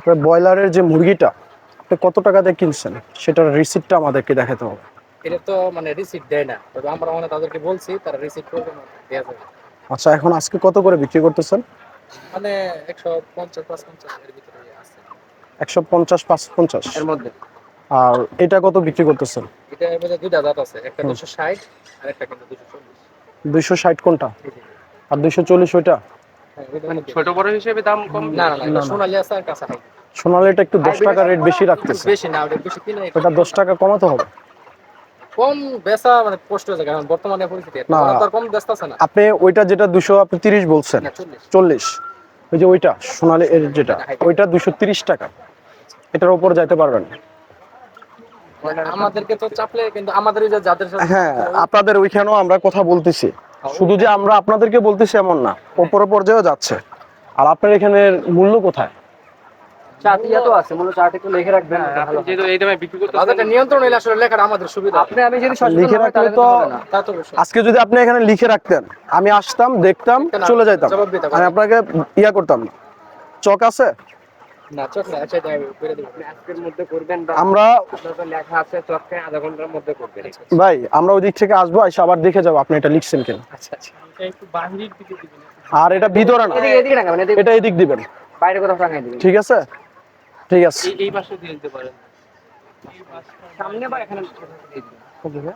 আপনার ব্রয়লারের যে মুরগিটা আপনি কত টাকা দিয়ে কিনছেন? সেটার রিসিপ্টটা আমাদেরকে দেখাতে হবে। এটা তো মানে রিসিপ্ট দেয় না। তবে আমরা মানে তাদেরকে বলছি তারা রিসিপ্ট করবে না দেওয়া যাবে। আচ্ছা এখন আজকে কত করে বিক্রি করতেছেন? মানে একশো পঞ্চাশ পাঁচ পঞ্চাশ এর ভিতরে আছে। একশো পঞ্চাশ পাঁচ পঞ্চাশ? এর মধ্যে। আর এটা কত বিক্রি করতেছেন? এটা এর মধ্যে দুইটা জাত আছে একটা হুম। দুশো ষাট আর একটা কিন্তু দুশো চল্লিশ। দুইশো ষাট কোনটা? আর দুইশো চল্লিশ ওইটা? ছোট বড় হিসেবে দাম কম? না না। সোনালি আছে আর কাঁচা সোনালিটা একটু দশ টাকা রেট বেশি রাখতেছে। বেশি না ওটা বেশি কিনে ওটা দশ টাকা কমাতে হবে। কম বেচা মানে কষ্ট হয়ে যায় কারণ বর্তমানে পরিস্থিতি। ওরা কম ব্যস্ত আছে না। আপনি ওইটা যেটা দুশো আপনি তিরিশ বলছেন চল্লিশ। ওই যে ওইটা সোনালি এর যেটা ওইটা দুশো তিরিশ টাকা। এটার উপর যাইতে পারবেন আমাদেরকে তো চাপলে কিন্তু আমাদের যাদের সাথে হ্যাঁ আপনাদের ওইখানেও আমরা কথা বলতেছি। শুধু যে আমরা আপনাদেরকে বলতেছি এমন না ওপর পর্যায়েও যাচ্ছে। আর আপনার এখানের মূল্য কোথায়? তো আছে একটু লিখে রাখবেন হ্যাঁ, আপনি যেহেতু এই দামে বিক্রি করতে নিয়ন্ত্রণ আসলে লেখাটা আমাদের সুবিধা আপনি আমি যদি লিখে রাখলে তো। আজকে যদি আপনি এখানে লিখে রাখতেন আমি আসতাম দেখতাম চলে যাইতাম। আমি আপনাকে ইয়া করতাম না। চক আছে? না আচ্ছা করে দেবো আজকের মধ্যে করবেন আমরা লেখা আছে চককে আধা ঘণ্টার মধ্যে করবেন। ভাই আমরা ওই দিক থেকে আসব এসে আবার দেখে যাব আপনি এটা লিখছেন কিনা। আচ্ছা আচ্ছা। একটু বাহিরের দিকে দিবেন। আর এটা ভিতরে না এদিকে এদিকে রাখাবেন এটা এদিক দিবেন। বাইরে কোথাও দিবেন। ঠিক আছে? ঠিক আছে। এই এই পাশে দিয়ে দিতে পারেন। সামনে বা এখানে দিয়ে দিবেন